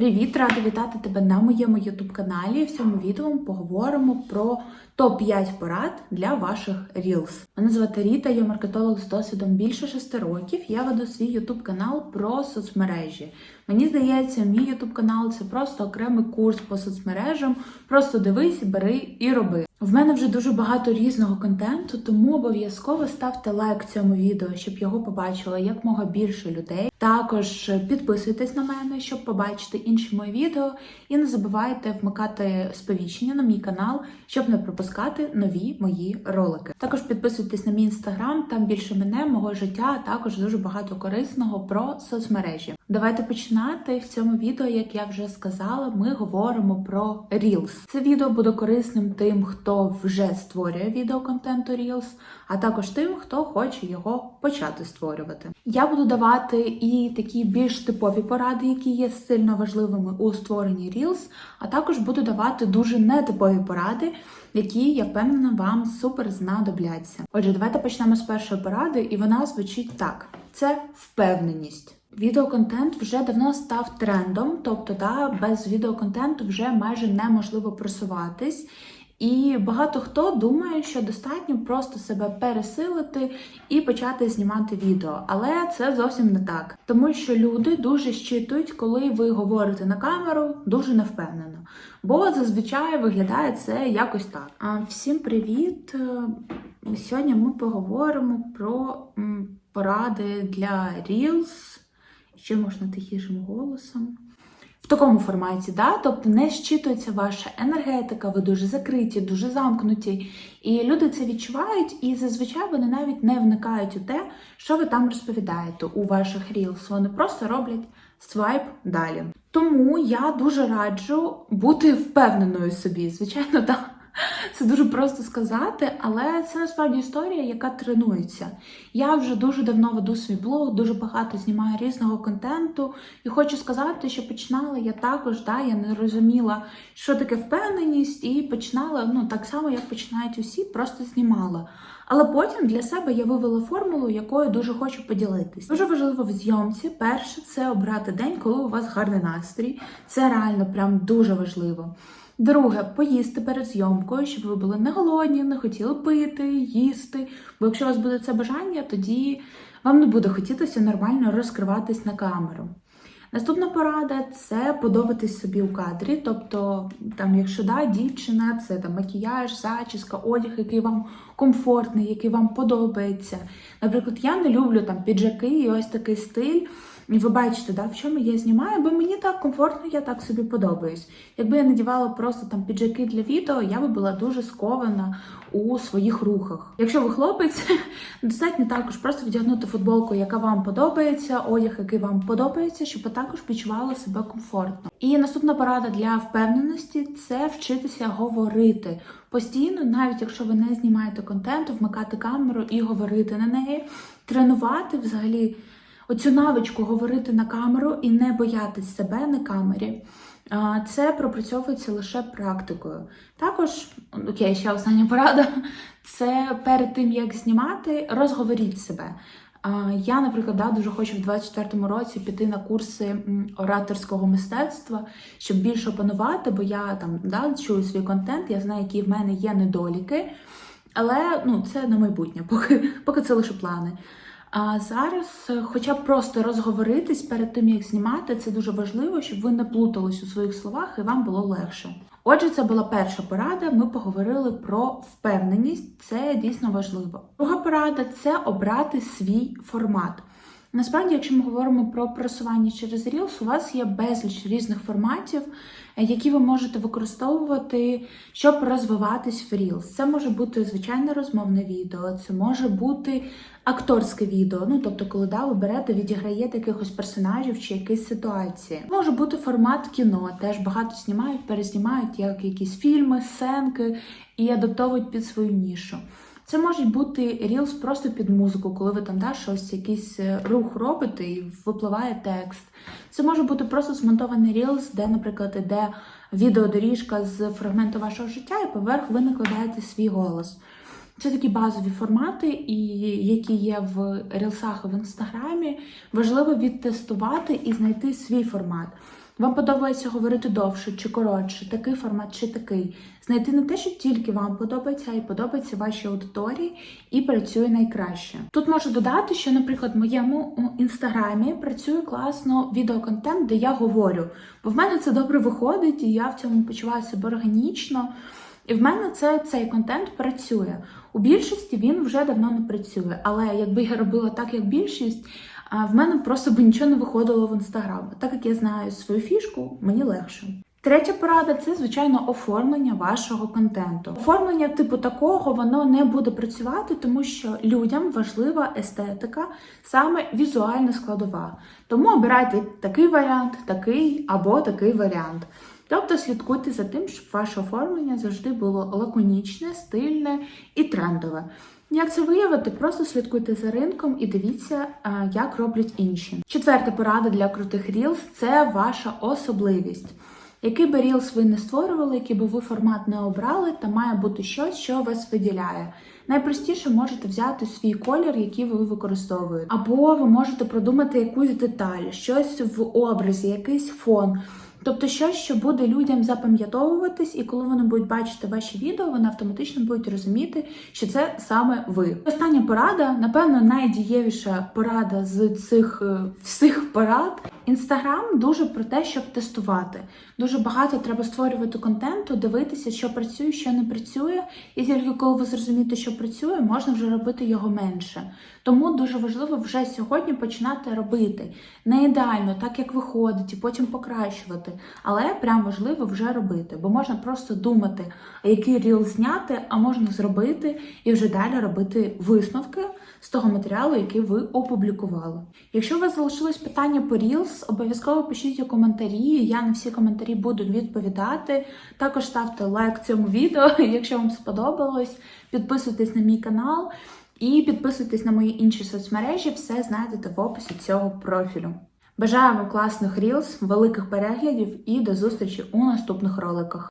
Привіт, рада вітати тебе на моєму youtube каналі. В цьому відео ми поговоримо про топ-5 порад для ваших Reels. Мене звати Ріта, я маркетолог з досвідом більше 6 років. Я веду свій youtube канал про соцмережі. Мені здається, мій youtube канал це просто окремий курс по соцмережам. Просто дивись, бери і роби. В мене вже дуже багато різного контенту, тому обов'язково ставте лайк цьому відео, щоб його побачило якмога більше людей. Також підписуйтесь на мене, щоб побачити інші мої відео. І не забувайте вмикати сповіщення на мій канал, щоб не пропускати нові мої ролики. Також підписуйтесь на мій інстаграм, там більше мене, мого життя, а також дуже багато корисного про соцмережі. Давайте починати в цьому відео, як я вже сказала, ми говоримо про Reels. Це відео буде корисним тим, хто вже створює відеоконтент у Reels, а також тим, хто хоче його почати створювати. Я буду давати і такі більш типові поради, які є сильно важливими у створенні Reels, а також буду давати дуже нетипові поради, які я впевнена вам супер знадобляться. Отже, давайте почнемо з першої поради, і вона звучить так: це впевненість. Відеоконтент вже давно став трендом, тобто да, без відеоконтенту вже майже неможливо просуватись. І багато хто думає, що достатньо просто себе пересилити і почати знімати відео. Але це зовсім не так, тому що люди дуже щитують, коли ви говорите на камеру, дуже невпевнено. Бо зазвичай виглядає це якось так. Всім привіт! Е, Сьогодні ми поговоримо про поради для Reels. Ще можна тихішим голосом. В такому форматі, да? тобто не щитується ваша енергетика, ви дуже закриті, дуже замкнуті. І люди це відчувають, і зазвичай вони навіть не вникають у те, що ви там розповідаєте у ваших Reels. Вони просто роблять свайп далі. Тому я дуже раджу бути впевненою собі. Звичайно, так. Це дуже просто сказати, але це насправді історія, яка тренується. Я вже дуже давно веду свій блог, дуже багато знімаю різного контенту, і хочу сказати, що починала я також, да, я не розуміла, що таке впевненість, і починала ну так само, як починають усі, просто знімала. Але потім для себе я вивела формулу, якою дуже хочу поділитись. Дуже важливо в зйомці. Перше це обрати день, коли у вас гарний настрій. Це реально прям дуже важливо. Друге, поїсти перед зйомкою, щоб ви були не голодні, не хотіли пити, їсти. Бо якщо у вас буде це бажання, тоді вам не буде хотітися нормально розкриватись на камеру. Наступна порада це подобатись собі у кадрі. Тобто, там, якщо да, дівчина, це там макіяж, зачіска, одяг, який вам комфортний, який вам подобається. Наприклад, я не люблю там піджаки і ось такий стиль. І ви бачите, да, в чому я знімаю, бо мені так комфортно, я так собі подобаюсь. Якби я надівала просто там піджаки для відео, я би була дуже скована у своїх рухах. Якщо ви хлопець, достатньо також просто вдягнути футболку, яка вам подобається, одяг, який вам подобається, щоб ви також відчували себе комфортно. І наступна порада для впевненості це вчитися говорити постійно, навіть якщо ви не знімаєте контенту, вмикати камеру і говорити на неї, тренувати взагалі оцю навичку говорити на камеру і не боятись себе на камері. Це пропрацьовується лише практикою. Також, окей, ще остання порада це перед тим, як знімати, розговоріть себе. Я, наприклад, да, дуже хочу в 24-му році піти на курси ораторського мистецтва, щоб більше опанувати, бо я там да, чую свій контент, я знаю, які в мене є недоліки. Але ну, це на майбутнє, поки, поки це лише плани. А зараз, хоча б просто розговоритись перед тим, як знімати, це дуже важливо, щоб ви не плутались у своїх словах і вам було легше. Отже, це була перша порада. Ми поговорили про впевненість, це дійсно важливо. Друга порада це обрати свій формат. Насправді, якщо ми говоримо про просування через Reels, у вас є безліч різних форматів, які ви можете використовувати, щоб розвиватись в Reels. Це може бути звичайне розмовне відео, це може бути акторське відео. Ну, тобто, коли да, ви берете, відіграєте якихось персонажів чи якісь ситуації. Може бути формат кіно, теж багато знімають, перезнімають як якісь фільми, сценки і адаптовують під свою нішу. Це можуть бути Reels просто під музику, коли ви там да, щось, якийсь е, рух робите і випливає текст. Це може бути просто змонтований Reels, де, наприклад, іде відеодоріжка з фрагменту вашого життя, і поверх ви накладаєте свій голос. Це такі базові формати, і які є в рілсах в інстаграмі. Важливо відтестувати і знайти свій формат. Вам подобається говорити довше чи коротше, такий формат чи такий. Знайти не те, що тільки вам подобається, а й подобається вашій аудиторії і працює найкраще. Тут можу додати, що, наприклад, в моєму інстаграмі працює класно відеоконтент, де я говорю, бо в мене це добре виходить, і я в цьому почуваю себе органічно. І в мене це цей контент працює. У більшості він вже давно не працює. Але якби я робила так, як більшість, в мене просто би нічого не виходило в інстаграм. Так як я знаю свою фішку, мені легше. Третя порада це звичайно оформлення вашого контенту. Оформлення типу такого воно не буде працювати, тому що людям важлива естетика, саме візуальна складова. Тому обирайте такий варіант, такий або такий варіант. Тобто слідкуйте за тим, щоб ваше оформлення завжди було лаконічне, стильне і трендове. Як це виявити? Просто слідкуйте за ринком і дивіться, е, як роблять інші. Четверта порада для крутих Reels – це ваша особливість. Який би Reels ви не створювали, який би ви формат не обрали, там має бути щось, що вас виділяє. Найпростіше можете взяти свій колір, який ви використовуєте. Або ви можете продумати якусь деталь, щось в образі, якийсь фон. Тобто щось, що буде людям запам'ятовуватись, і коли вони будуть бачити ваші відео, вони автоматично будуть розуміти, що це саме ви. Остання порада, напевно, найдієвіша порада з цих е, всіх порад. Інстаграм дуже про те, щоб тестувати. Дуже багато треба створювати контенту, дивитися, що працює, що не працює. І тільки коли ви зрозумієте, що працює, можна вже робити його менше. Тому дуже важливо вже сьогодні починати робити. Не ідеально, так як виходить, і потім покращувати. Але прям важливо вже робити, бо можна просто думати, який ріл зняти, а можна зробити і вже далі робити висновки з того матеріалу, який ви опублікували. Якщо у вас залишилось питання по Reels, обов'язково пишіть у коментарі. Я на всі коментарі буду відповідати. Також ставте лайк цьому відео, якщо вам сподобалось. Підписуйтесь на мій канал і підписуйтесь на мої інші соцмережі. Все знайдете в описі цього профілю. Бажаю вам класних Reels, великих переглядів і до зустрічі у наступних роликах.